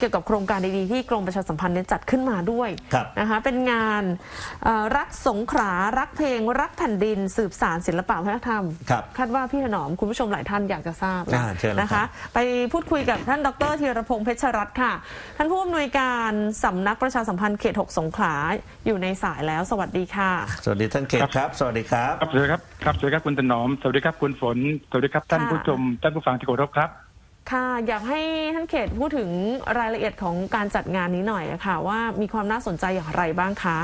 เกี่ยวกับโครงการดีๆที่กรมประชาสัมพันธ์เนี่ยจัดขึ้นมาด้วยครับนะคะเป็นงานเอ่อรักสงขลารักเพลง รักแผ่นดิน สืบสารศิลปะวัฒนธรรมครับคาดว่าพี่ถนอมคุณผู้ชมหลายท่านอยากจะทราบอ่าเชิญเลยนะครัคะบไปพูดคุยกับท่านดรธีรพงษ์เพชรรัตน์ค่ะ ท่านผู้อำนวยการสำนักประชาสัมพันธ์เขต 6 สงขลาอยู่ในสายแล้ว สวัสดีค่ะ สวัสดีท่านเขตครับ สวัสดีครับครับสวัสดีครับครับสวัสดีครับคุณถนอมสวัสดีครับคุณฝนสวัสดีครับท่านค่ะผู้ชมท่านผู้ฟังที่เคารพครับ ค่ะ อยากให้ท่านเขตพูดถึงรายละเอียดของการจัดงานนี้หน่อยอะค่ะ ว่ามีความน่าสนใจอย่างไรบ้างคะ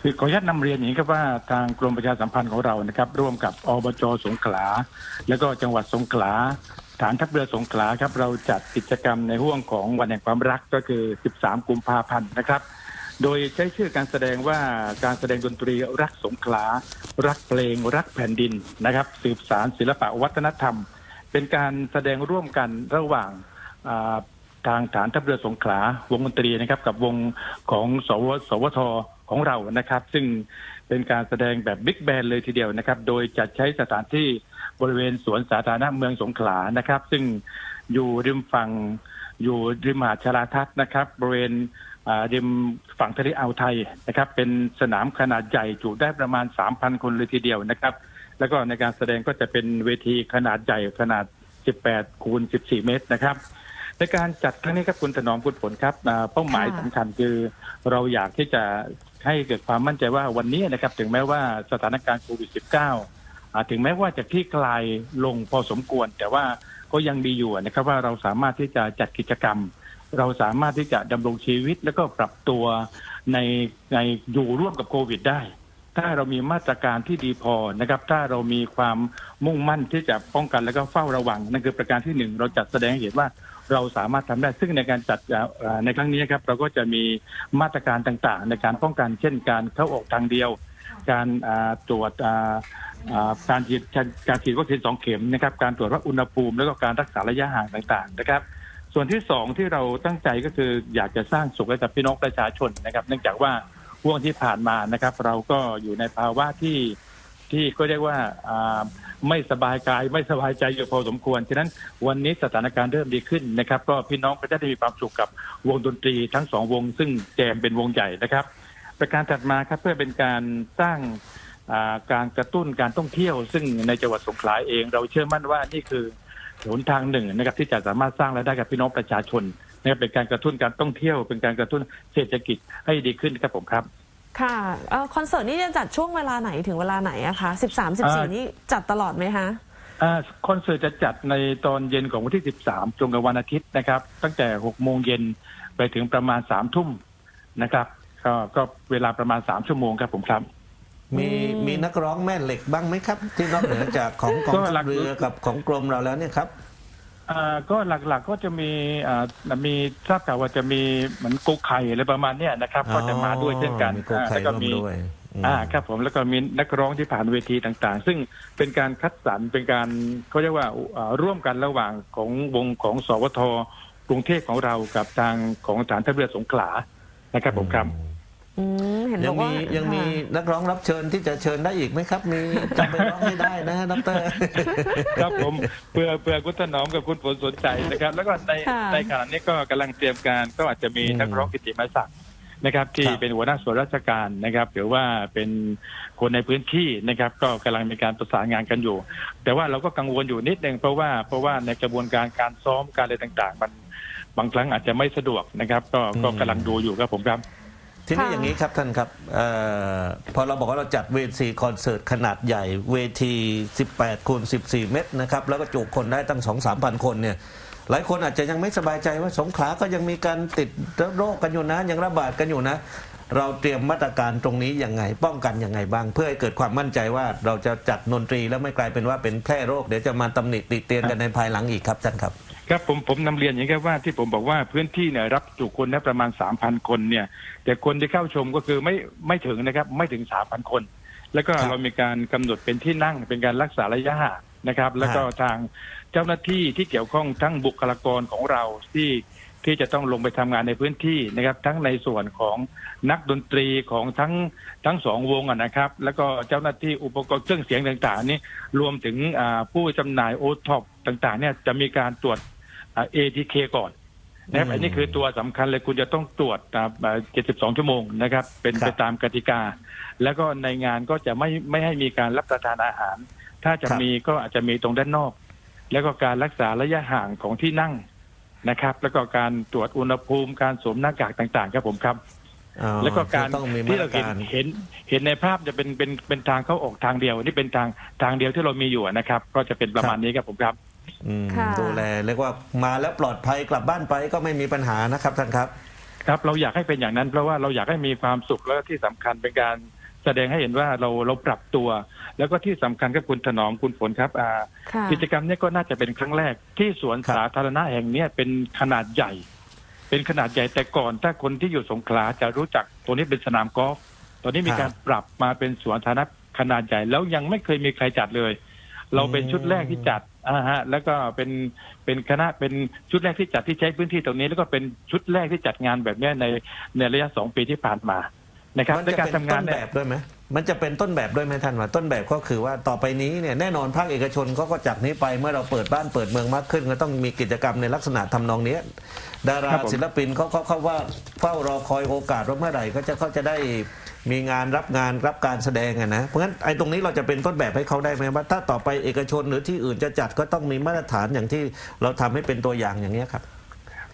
คือขออนุญาตนำเรียนอย่างนี้ครับว่าทางกรมประชาสัมพันธ์ของเรานะครับ ร่วมกับอบจสงขลา แล้วก็จังหวัดสงขลาฐานทัพเรือสงขลาครับ เราจัดกิจกรรมในห่วงของวันแห่งความรักก็คือ 13 กุมภาพันธ์นะครับ โดยใช้ชื่อการแสดงว่าการแสดงดนตรีรักสงขลา รักเพลง รักแผ่นดินนะครับ สืบสารศิลปะวัฒนธรรม เป็นการแสดงร่วมกันระหว่างทางฐานทัพเรือสงขลาวงดนตรีนะครับ กับวงของสวสวทของเรานะครับ ซึ่งเป็นการแสดงแบบบิ๊กแบนเลยทีเดียวนะครับ โดยจัดใช้สถานที่บริเวณสวนสาธารณะเมืองสงขลานะครับ ซึ่งอยู่ริมฝั่งอยู่ริมหาดชลาทัศน์นะครับ บริเวณริมฝั่งทะเลอ่าวไทยนะครับ เป็นสนามขนาดใหญ่จุได้ประมาณ 3,000 คนเลยทีเดียวนะครับ แล้วก็ในการแสดงก็จะเป็นเวทีขนาดใหญ่ขนาด 18 คูณ 14 เมตรนะครับในการจัดครั้งนี้ครับคุณถนอมคุณผลครับอ่าเป้าหมายค่ะสำคัญคือเราอยากที่จะให้เกิดความมั่นใจว่าวันนี้นะครับ ถึงแม้ว่าสถานการณ์โควิด -19 อ่าถึงแม้ว่าจะคลี่คลายลงพอสมควร แต่ว่าก็ยังมีอยู่นะครับว่าเราสามารถที่จะจัดกิจกรรม เราสามารถที่จะดำรงชีวิตแล้วก็ปรับตัวในในอยู่ร่วมกับโควิด ได้ ถ้าเรามีมาตรการที่ดีพอนะครับ ถ้าเรามีความมุ่งมั่นที่จะป้องกันแล้วก็เฝ้าระวังนั่นคือประการที่หนึ่งเราจัดแสดงให้เห็นว่าเราสามารถทำได้ซึ่งในการจัดในครั้งนี้ครับ เราก็จะมีมาตรการต่างๆ ในการป้องกันเช่นการเข้าออกทางเดียว การตรวจการฉีดการฉีดวัคซีนสองเข็มนะครับ การตรวจวัดอุณหภูมิแล้วก็การรักษาระยะห่างต่างๆ นะครับ ส่วนที่สองที่เราตั้งใจก็คืออยากจะสร้างสุขให้กับพี่น้องประชาชนนะครับ เนื่องจากว่า ห่วงที่ผ่านมานะครับ เราก็อยู่ในภาวะที่ที่ก็เรียกว่าไม่สบายกายไม่สบายใจอยู่พอสมควร ฉะนั้นวันนี้สถานการณ์เริ่มดีขึ้นนะครับ ก็พี่น้องก็จะได้มีความสุขกับวงดนตรีทั้งสองวง ซึ่งแจมเป็นวงใหญ่นะครับ ประการถัดมาครับเพื่อเป็นการสร้างการกระตุ้นการท่องเที่ยว ซึ่งในจังหวัดสงขลาเอง เราเชื่อมั่นว่านี่คือหนทางหนึ่งนะครับที่จะสามารถสร้างรายได้กับพี่น้องประชาชน นะครับเป็นการกระตุ้นการท่องเที่ยว เป็นการกระตุ้นเศรษฐกิจให้ดีขึ้นครับผมครับค่ะเอ่อคอนเสิร์ตนี้จะจัดช่วงเวลาไหนถึงเวลาไหนอะคะ13 14นี่จัดตลอดไหมคะอ่าคอนเสิร์ตจะจัดในตอนเย็นของวันที่ 13 ตรงกับวันอาทิตย์นะครับ ตั้งแต่ 6 โมงเย็นไปถึงประมาณ 3 ทุ่มนะครับก็ก็เวลาประมาณ 3 ชั่วโมงครับผมครับ มีอืมมีนักร้องแม่เหล็กบ้างไหมครับ ที่นอกเหนือจากของกองก็ทัหลัพกเรือกับของกรมเราแล้วเนี่ยครับ อ่าก็หลักๆก็จะมีอ่ามีทราบข่าวว่าจะมีเหมือนกุ๊กไข่อะไรประมาณเนี้ยนะครับ ก็จะมาด้วยเช่นกันมีโกไข่แล้วก็ร่วมมี ด้วยม อ่าครับผมแล้วก็มีนักร้องที่ผ่านเวทีต่างๆ ซึ่งเป็นการคัดสรรเป็นการเขาเรียกว่าอ่าร่วมกันระหว่างของวงของสวทกรุงเทพของเรากับทางของฐานทัพเรือสงขลานะครับผมครับ อืม เห็นบยัองกว่ามียัยังมีนักร้องรับเชิญที่จะเชิญได้อีกไหมครับ มีจำไปร้องให้ได้นะฮะดร ครับผมเพื่อเพื่อคุณถนอมกับคุณฝนสนใจนะครับ แล้วก็ในค่ะในขณะนี้ก็กำลังเตรียมการก็อาจจะมีอืมนักร้องกิตติมศักดิ์นะครับ ที่ครับ เป็นหัวหน้าส่วนราชการนะครับ หรือว่าเป็นคนในพื้นที่นะครับ ก็กำลังมีการประสานงานกันอยู่ แต่ว่าเราก็กังวลอยู่นิดนึงเพราะว่าเพราะว่าในกระบวนการการซ้อมการอะไรต่างๆ มันบางครั้งอาจจะไม่สะดวกนะครับ ก็ก็กำลังดูอยู่ครับผมครับ ทีนี้ค่ะ อย่างนี้ครับท่านครับเออพอเราบอกว่าเราจัดเวทีคอนเสิร์ตขนาดใหญ่ เวที 18คูณ14 เมตรนะครับ แล้วก็จุคนได้ตั้ง 2 3 0 0 0คนเนี่ย หลายคนอาจจะยังไม่สบายใจว่าสงขลาก็ยังมีการติดโรคกันอยู่นะ ยังระบาดกันอยู่นะ เราเตรียมมาตรการตรงนี้ยังไง ป้องกันยังไงบ้าง เพื่อให้เกิดความมั่นใจว่าเราจะจัดดนตรีแล้วไม่กลายเป็นว่าเป็นแพร่โรคเดี๋ยวจะมาตำหนิติเตียนกันในภายหลังอีกครับท่านครับ ครับผมผมนำเรียนอย่างนี้ครับว่าที่ผมบอกว่าพื้นที่เนี่ยรับจุคนได้ประมาณ 3,000 คนเนี่ย แต่คนที่เข้าชมก็คือไม่ไม่ถึงนะครับไม่ถึง 3,000 คน แล้วก็ครับเรามีการกำหนดเป็นที่นั่งเป็นการรักษาระยะห่างนะครับ แล้วก็ทางเจ้าหน้าที่ที่เกี่ยวข้องทั้งบุคลากรของเราที่ที่จะต้องลงไปทำงานในพื้นที่นะครับ ทั้งในส่วนของนักดนตรีของทั้งทั้งสองวงอะนะครับ แล้วก็เจ้าหน้าที่อุปกรณ์เครื่องเสียงต่างๆนี่รวมถึงอ่าผู้จำหน่ายโอท็อปต่างๆเนี่ยจะมีการตรวจอ่า ATK ก่อนนะครับอืมอันนี้คือตัวสำคัญเลยคุณจะต้องตรวจอ่า72 ชั่วโมงนะครับ เป็นครับไปตามกติกา แล้วก็ในงานก็จะไม่ไม่ให้มีการรับประทานอาหาร ถ้าจะครับมีก็อาจจะมีตรงด้านนอก แล้วก็การรักษาระยะห่างของที่นั่งนะครับ แล้วก็การตรวจอุณหภูมิการสวมหน้ากากต่าง ๆ ครับผมครับอ๋อแล้วก็การคือต้องมีมาที่ตเรารเห็นการเห็นเห็นในภาพจะเป็นเป็นเป็นทางเข้าออกทางเดียวนี่เป็นทางทางเดียวที่เรามีอยู่นะครับ ก็จะเป็นประมาณนี้ครับผมครับ อืมค่ะ ดูแลเรียกว่ามาแล้วปลอดภัยกลับบ้านไปก็ไม่มีปัญหานะครับท่านครับ ครับเราอยากให้เป็นอย่างนั้นเพราะว่าเราอยากให้มีความสุขแล้วก็ที่สำคัญเป็นการแสดงให้เห็นว่าเราเราปรับตัว แล้วก็ที่สำคัญก็คุณถนอมคุณฝนครับอ่าค่ะ กิจกรรมเนี้ก็น่าจะเป็นครั้งแรก ที่สวนครับ สาธารณะแห่งเนี้ยเป็นขนาดใหญ่ เป็นขนาดใหญ่แต่ก่อน ถ้าคนที่อยู่สงขลาจะรู้จักตรงนี้เป็นสนามกอล์ฟตอนนี้มีการปรับมาเป็นสวนสาธารณะขนาดใหญ่ แล้วยังไม่เคยมีใครจัดเลย เราเป็นชุดแรกที่จัดอ่าฮะ แล้วก็เป็นเป็นคณะเป็นชุดแรกที่จัดที่ใช้พื้นที่ตรงนี้ แล้วก็เป็นชุดแรกที่จัดงานแบบเนี้ยในในระยะสองปีที่ผ่านมานะครับมันในจะการเป็นทำงาต้นนเนี่แบยบด้วยไหมมันจะเป็นต้นแบบด้วยไหมท่านว่าต้นแบบก็คือว่าต่อไปนี้เนี่ยแน่นอนภาคเอกชนเขาก็จากนี้ไปเมื่อเราเปิดบ้านเปิดเมืองมากขึ้น ก็ต้องมีกิจกรรมในลักษณะทำนองเนี้ยดาราครับผมศิลปินเขาเขาเขาว่าเฝ้ารอคอยโอกาสว่าเมื่อไหร่เขาจะเขาจะได้ มีงานรับงานรับการแสดงอะนะเพราะงั้นไอ้ตรงนี้เราจะเป็นต้นแบบให้เขาได้ไหมว่าถ้าต่อไปเอกชนหรือที่อื่นจะจัดก็ต้องมีมาตรฐานอย่างที่เราทำให้เป็นตัวอย่างอย่างเนี้ยครับ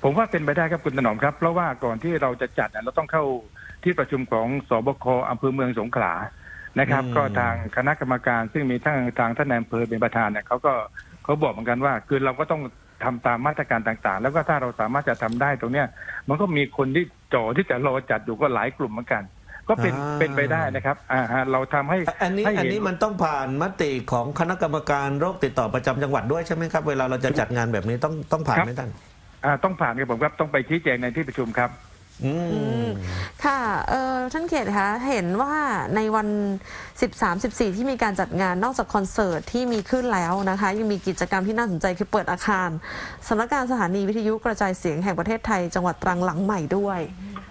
ผมว่าเป็นไปได้ครับคุณถนอมครับ เพราะว่าก่อนที่เราจะจัดเนี่ยเราต้องเข้าที่ประชุมของสบคอำเภอเมืองสงขลานะครับอืมก็ทางคณะกรรมการซึ่งมีทั้งทางท่านนายอำเภอเป็นประธานเนี่ยเขาก็เขาบอกเหมือนกันว่า คือเราก็ต้องทำตามมาตรการต่างๆ แล้วก็ถ้าเราสามารถจะทำได้ตรงเนี้ย มันก็มีคนที่จ่อที่จะรอจัดอยู่ก็หลายกลุ่มเหมือนกัน ก็เป็นอ่า เป็นไปได้นะครับอ่าฮะเราทำให้อันนี้ให้อันเห็นี้มันต้องผ่านมติของคณะกรรมการโรคติดต่อประจำจังหวัดด้วยใช่ไหมครับ เวลาเราจะจัดงานแบบนี้ต้องต้องผ่านไหมท่านอ่าต้องผ่านครับผมครับต้องไปชี้แจงในที่ประชุมครับ อือืมมค่ะเออท่านเขตคะเห็นว่าในวัน 13-14 ที่มีการจัดงานนอกจากคอนเสิร์ตที่มีขึ้นแล้วนะคะ ยังมีกิจกรรมที่น่าสนใจคือเปิดอาคารสำนักงานสถานีวิทยุกระจายเสียงแห่งประเทศไทย จังหวัดตรังหลังใหม่ด้วย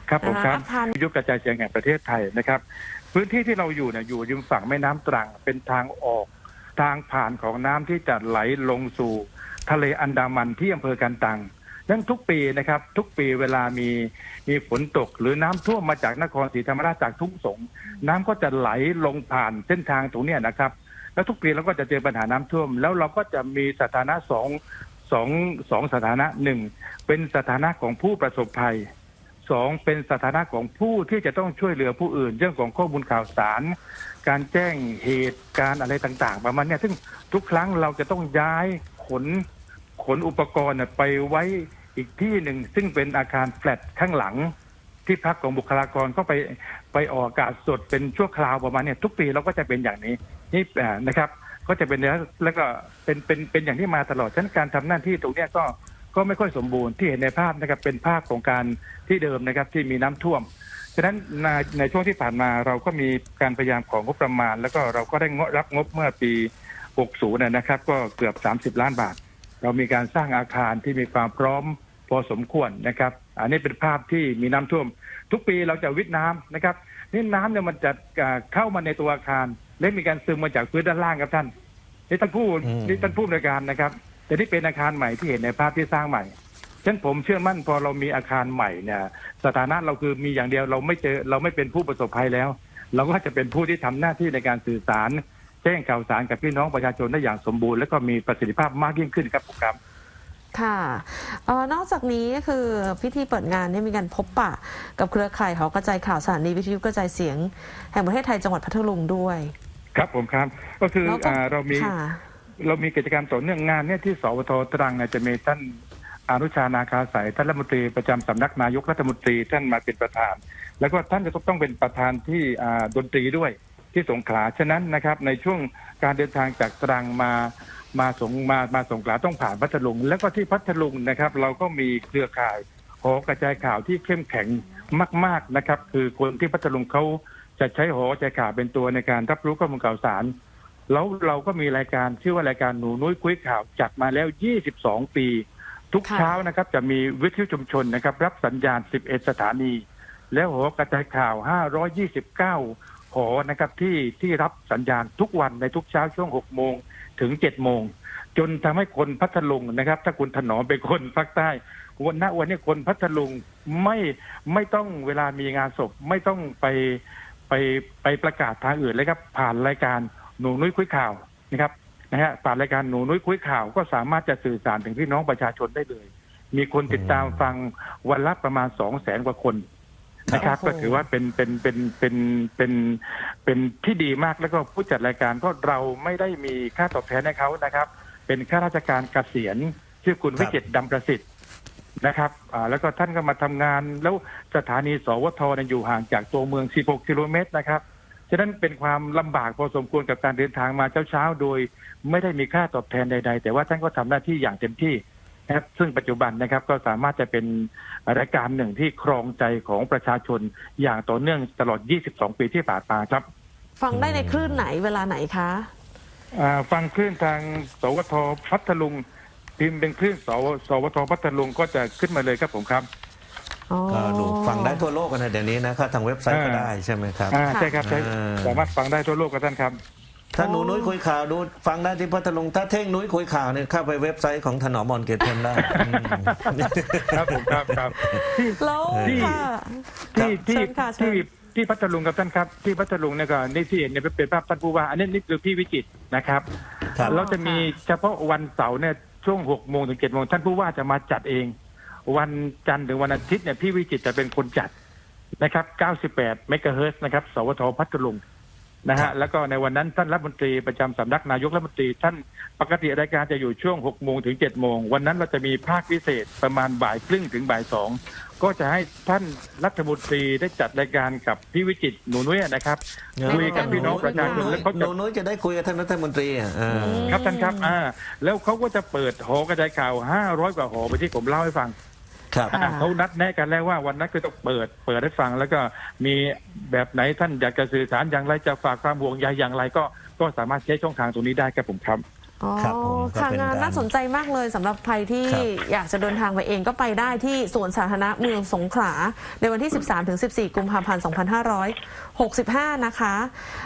ครับผมครับอาคารยุคกระจายเสียงแห่งประเทศไทยนะครับ พื้นที่ที่เราอยู่เนี่ยอยู่ริมฝั่งแม่น้ำตรัง เป็นทางออก ทางผ่านของน้ำที่จะไหลลงสู่ ทะเลอันดามันที่อำเภอกันตังดังนั้นทุกปีนะครับ ทุกปีเวลามีมีฝนตก หรือน้ำท่วมมาจากนครศรีธรรมราชจากทุ่งสง น้ำก็จะไหลลงผ่านเส้นทางตรงเนี้ยนะครับ แล้วทุกปีเราก็จะเจอปัญหาน้ำท่วม แล้วเราก็จะมีสถานะสองสองสองสถานะหนึ่งเป็นสถานะของผู้ประสบภัย สองเป็นสถานะของผู้ที่จะต้องช่วยเหลือผู้อื่น เรื่องของข้อมูลข่าวสาร การแจ้งเหตุการณ์อะไรต่าง ๆ ประมาณเนี้ยซึ่งทุกครั้งเราจะต้องย้ายขนขนอุปกรณ์ไปไว้อีกที่หนึ่ง ซึ่งเป็นอาคารแฟลตข้างหลัง ที่พักของบุคลากรก็ไปไปออกอากาศสดเป็นชั่วคราวประมาณเนี้ยทุกปีเราก็จะเป็นอย่างนี้นี่นะครับ ก็จะเป็นแล้วแล้วก็เป็นเป็นเป็นอย่างที่มาตลอดฉะนั้นการทำหน้าที่ตรงเนี้ยก็ ก็ไม่ค่อยสมบูรณ์ที่เห็นในภาพนะครับเป็นภาพของการที่เดิมนะครับที่มีน้ำท่วม ฉะนั้นในในช่วงที่ผ่านมาเราก็มีการพยายามของงบประมาณ แล้วก็เราก็ได้งบรับงบเมื่อปี 60นะนะครับ ก็เกือบ 30 ล้านบาท เรามีการสร้างอาคารที่มีความพร้อมพอสมควรนะครับ อันนี้เป็นภาพที่มีน้ำท่วม ทุกปีเราจะวิทย์น้ำนะครับ นี่น้ำเนี่ยมันจะอ่าเข้ามาในตัวอาคาร และมีการซึมมาจากพื้นด้านล่างครับท่านนี่ท่านผู้อืม นี่ท่านผู้ในวยการนะครับ แต่นี่เป็นอาคารใหม่ที่เห็นในภาพที่สร้างใหม่ฉะนั้นผมเชื่อมั่นพอเรามีอาคารใหม่เนี่ย สถานะเราคือมีอย่างเดียวเราไม่เจอเราไม่เป็นผู้ประสบภัยแล้ว เราก็จะเป็นผู้ที่ทำหน้าที่ในการสื่อสาร แจ้งข่าวสารกับพี่น้องประชาชนได้อย่างสมบูรณ์ และก็มีประสิทธิภาพมากยิ่งขึ้นครับผมครับค่ะเออนอกจากนี้ก็คือพิธีเปิดงานเนี่ยมีการพบปะ กับเครือข่ายหอกระจายข่าวสถานีวิทยุกระจายเสียง แห่งประเทศไทยจังหวัดพัทลุงด้วย ครับผมครับ ก็คือแล้วก็อ่าเรามีค่ะ เรามีกิจกรรมต่อเนื่องงานเนี่ยที่สวทตรังเนี่ยจะมีท่านอนุชานาคาสายท่านรัฐมนตรีประจำสำนักนายกรัฐมนตรีท่านมาเป็นประธาน แล้วก็ท่านจะต้องเป็นประธานที่ดนตรีด้วยที่สงขลาฉะนั้นนะครับ ในช่วงการเดินทางจากตรังมามาสงมามาสงขลาต้องผ่านพัทลุง แล้วก็ที่พัทลุงนะครับ เราก็มีเครือข่ายหอกระจายข่าวที่เข้มแข็งมาก ๆนะครับ คือคนที่พัทลุงเขาจะใช้หอกระจายข่าวเป็นตัวในการรับรู้ข้อมูลข่าวสาร แล้วเราก็มีรายการชื่อว่ารายการหนูนุ้ยคุยข่าวจัดมาแล้ว 22 ปี ทุกค่ะเช้านะครับ จะมีวิทยุชุมชนนะครับ รับสัญญาณ 11 สถานี แล้วหัวกระจายข่าว 529 หอนะครับที่ที่รับสัญญาณทุกวันในทุกเช้าช่วงหกโมงถึงเจ็ดโมง จนทำให้คนพัทลุงนะครับ ถ้าคุณถนอมเป็นคนภาคใต้วันณวันนี้คนพัทลุงไม่ไม่ต้องเวลามีงานศพ ไม่ต้องไปไปไปประกาศทางอื่นเลยครับ ผ่านรายการ หนูนุ้ยคุยข่าวนะครับนะฮะผ่านรายการหนูนุ้ยคุยข่าวก็สามารถจะสื่อสารถึงพี่น้องประชาชนได้เลย มีคนติดตามฟังวันละประมาณสองแสนกว่าคนนะครับโอ้โหก็ถือว่าเป็นเป็นเป็นเป็นเป็นเป็นที่ดีมากแล้วก็ผู้จัดรายการก็เราไม่ได้มีค่าตอบแทนให้เขานะครับ เป็นข้าราชการเกษียณชื่อคุณครับวิจิตรดำประสิทธิ์นะครับอ่าแล้วก็ท่านก็มาทำงาน แล้วสถานีสวทเนี่ยอยู่ห่างจากตัวเมือง 16 กิโลเมตรนะครับ ฉะนั้นเป็นความลำบากพอสมควรกับการเดินทางมาเช้าๆ โดยไม่ได้มีค่าตอบแทนใด ๆ แต่ว่าท่านก็ทำหน้าที่อย่างเต็มที่นะครับซึ่งปัจจุบันนะครับก็สามารถจะเป็นรายการหนึ่งที่ครองใจของประชาชนอย่างต่อเนื่องตลอด 22 ปีที่ผ่านมาครับ ฟังได้ในคลื่นไหนเวลาไหนคะ อ่าฟังคลื่นทางสวทพัทลุงพิมพ์เป็นคลื่นสวสวทพัทลุงก็จะขึ้นมาเลยครับผมครับอ๋อ ก็ดูฟังได้ทั่วโลกกันนะเดี๋ยวนี้นะเข้าทางเว็บไซต์ก็อ่าได้ใช่ไหมครับอ่าใช่ครับใช่อ่าสามารถฟังได้ทั่วโลกครับท่านครับ ถ้าหนูนุ้ยคุยข่าวดูฟังได้ที่พัทลุงถ้าเท่งนุ้ยคุยข่าวเนี่ยเข้าไปเว็บไซต์ของถนอมมอนเกตเพนได้อืมครับผมครับครับที่แล้วที่ค่ะที่ที่เชิญค่ะเชิญที่ที่พัทลุงครับท่านครับที่พัทลุงเนี่ยก็นี่ที่เห็นเนี่ยเป็นภาพท่านผู้ว่า อันนี้นี่คือพี่วิจิตรนะครับครับเราจะมีเฉพาะวันเสาร์เนี่ยช่วงหกโมงถึงเจ็ดโมงท่านผู้ว่าจะมาจัดเอง วันจันทร์ถึงวันอาทิตย์เนี่ยพี่วิจิตรจะเป็นคนจัดนะครับ 98 เมกะเฮิรตซ์นะครับ สวทพัทลุงนะครัฮะบแล้วก็ในวันนั้นท่านรัฐมนตรีประจำสำนักนายกรัฐมนตรี ท่านปกติรายการจะอยู่ช่วง 6 โมงถึง 7 โมง วันนั้นเราจะมีภาคพิเศษประมาณบ่ายครึ่งถึงบ่ายสอง ก็จะให้ท่านรัฐมนตรีได้จัดรายการกับพี่วิจิตรหนูนุ้ยนะครับ คุยกับพี่น้องประชาชนแล้วเขาหจะนูนุ้ยจะได้คุยกับท่านรัฐมนตรีอะอ่าครับท่านครับ อ่า แล้วเขาก็จะเปิดหอกระจายข่าว 500 กว่าหอไปที่ผมเล่าให้ฟัง ครับ อ่าเขานัดแนะกันแล้วว่าวันนั้นก็ต้องเปิด เปิดให้ฟังแล้วก็มีแบบไหนท่านอยากจะสื่อสารอย่างไรจะฝากความห่วงใยอย่างไรก็ก็สามารถใช้ช่องทางตรงนี้ได้ครับผมครับ อ๋อครับผมก็ค่ะเป็นงานการ น่าสนใจมากเลยสำหรับใครที่ครับ อยากจะเดินทางไปเองก็ไปได้ที่สวนสาธารณะเมืองสงขลาในวันที่ 13-14 กุมภาพันธ์ 2565 นะคะ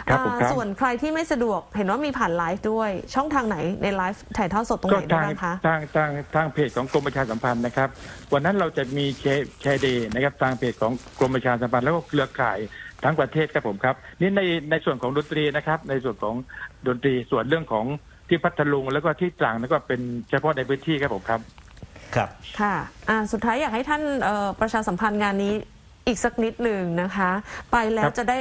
ครับผมครับอ่าส่วนใครที่ไม่สะดวกเห็นว่ามีผ่านไลฟ์ด้วย ช่องทางไหนในไลฟ์ถ่ายทอดสดตรงก็ไหนได้ทางบ้างคะ ทางทางทางเพจของกรมประชาสัมพันธ์นะครับ วันนั้นเราจะมีแชร์แชร์เดย์นะครับทางเพจของกรมประชาสัมพันธ์แล้วก็เครือข่ายทั้งประเทศครับผมครับนี่ในในส่วนของดนตรีนะครับ ในส่วนของดนตรีส่วนเรื่องของ ที่พัทลุงแล้วก็ที่ตรังแล้วก็เป็นเฉพาะในพื้นที่ครับผมครับ ครับ ค่ะอ่าสุดท้ายอยากให้ท่านเอ่อประชาสัมพันธ์งานนี้อีกสักนิดหนึ่งนะคะ ไปแล้ควรับ จะได้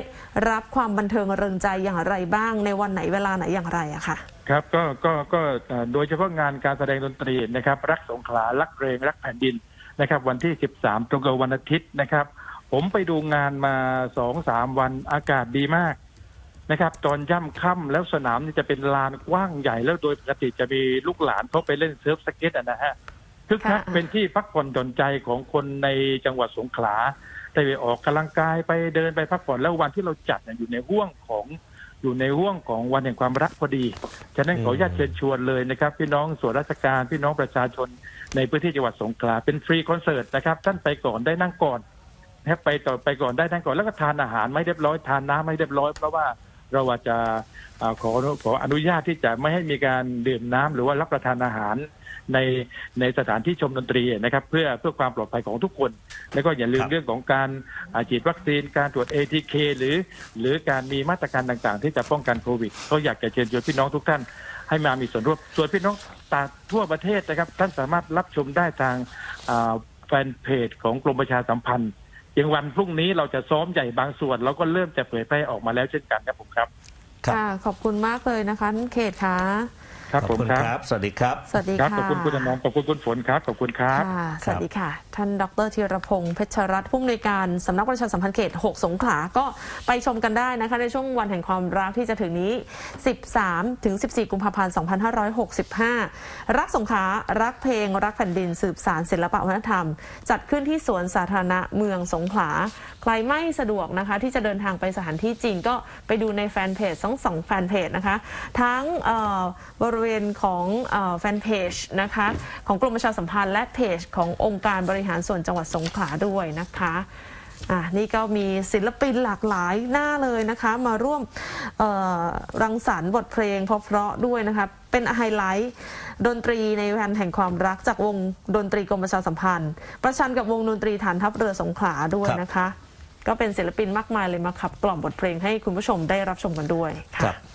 รับความบันเทิงเริงใจอย่างไรบ้างในวันไหนเวลาไหนอย่างไรอะค่ะ ครับก็ก็ก็เอ่อโดยเฉพาะงานการแสดงดนตรีนะครับ รักสงขลารักเพลงรักแผ่นดินนะครับ วันที่ 13 ตรงกับวันอาทิตย์นะครับ ผมไปดูงานมาสองสามวันอากาศดีมาก นะครับ ตอนย่ำค่ำแล้วสนามนี่จะเป็นลานกว้างใหญ่แล้วโดยปกติจะมีลูกหลานเขาไปเล่นเซิร์ฟสเก็ตอะนะฮะคึกคักค่ะ เป็นที่พักผ่อนหย่อนใจของคนในจังหวัดสงขลาได้ไปออกกำลังกายไปเดินไปพักผ่อนแล้ววันที่เราจัดเนี่ยอยู่ในห่วงของอยู่ในห่วงของวันแห่งความรักพอดีฉะนั้นขออนุญาตเชิญชวนเลยนะครับ พี่น้องส่วนราชการพี่น้องประชาชนในพื้นที่จังหวัดสงขลาเป็นฟรีคอนเสิร์ตนะครับท่านไปก่อนได้นั่งก่อน นะครับไปต่อไปก่อนได้นั่งก่อนแล้วก็ทานอาหารไม่เรียบร้อยทานน้ำไม่เรียบร้อยเพราะว่า เราอาจจะอ่าขอขออนุญาตที่จะไม่ให้มีการดื่มน้ำหรือว่ารับประทานอาหารในในสถานที่ชมดนตรีนะครับ เพื่อเพื่อความปลอดภัยของทุกคน แล้วก็อย่าลืมครับเรื่องของการอ่าฉีดวัคซีนการตรวจ ATK หรือ หรือการมีมาตรการต่างๆ ที่จะป้องกันโควิดก็อยากจะเชิญชวนพี่น้องทุกท่านให้มามีส่วนร่วมส่วนพี่น้องตางทั่วประเทศนะครับ ท่านสามารถรับชมได้ทางอ่าแฟนเพจของกรมประชาสัมพันธ์อ ย่างวันพรุ่งนี้เราจะซ้อมใหญ่บางส่วนเราก็เริ่มจะเผยแพร่ออกมาแล้วเช่นกันครับผมครับ ค่ะ ขอบคุณมากเลยนะคะท่านเขตค่ะ ครับขอบผมคุณครับครับ สวัสดีครับ สวัสดีครับ ค่ะขอบคุณคุณอมรขอบคุณคุณฝนครับ ขอบคุณครับ ค่ะสวัสดีค่ะ ท่านดรธีรพงศ์เพชรรัตน์ผู้อำนวยการสำนักประชาสัมพันธ์เขต 6 สงขลา ก็ไปชมกันได้นะคะ ในช่วงวันแห่งความรักที่จะถึงนี้ 13 ถึง 14 กุมภาพันธ์ 2565 รักสงขลา รักเพลง รักแผ่นดิน สืบสารศิลปะวัฒนธรรม จัดขึ้นที่สวนสาธารณะเมืองสงขลา ใครไม่สะดวกนะคะ ที่จะเดินทางไปสถานที่จริงก็ไปดูในแฟนเพจทั้งสองแฟนเพจนะคะ ทั้งเอ่อบริเวณของเออแฟนเพจนะคะของกรมประชาสัมพันธ์และเพจขององค์การบริหารส่วนจังหวัดสงขลาด้วยนะคะอะนี่ก็มีศิลปินหลากหลายหน้าเลยนะคะ มาร่วมรังสรรค์บทเพลงเพราะๆด้วยนะคะ เป็นไฮไลท์ดนตรีในแวันแห่งความรักจากวงดนตรีกรมประชาสัมพันธ์ ประชันกับวงดนตรีฐานทัพเรือสงขลาด้วยนะคะ ก็เป็นศิลปินมากมายเลยมาขับกล่อมบทเพลงให้คุณผู้ชมได้รับชมกันด้วยค่ะ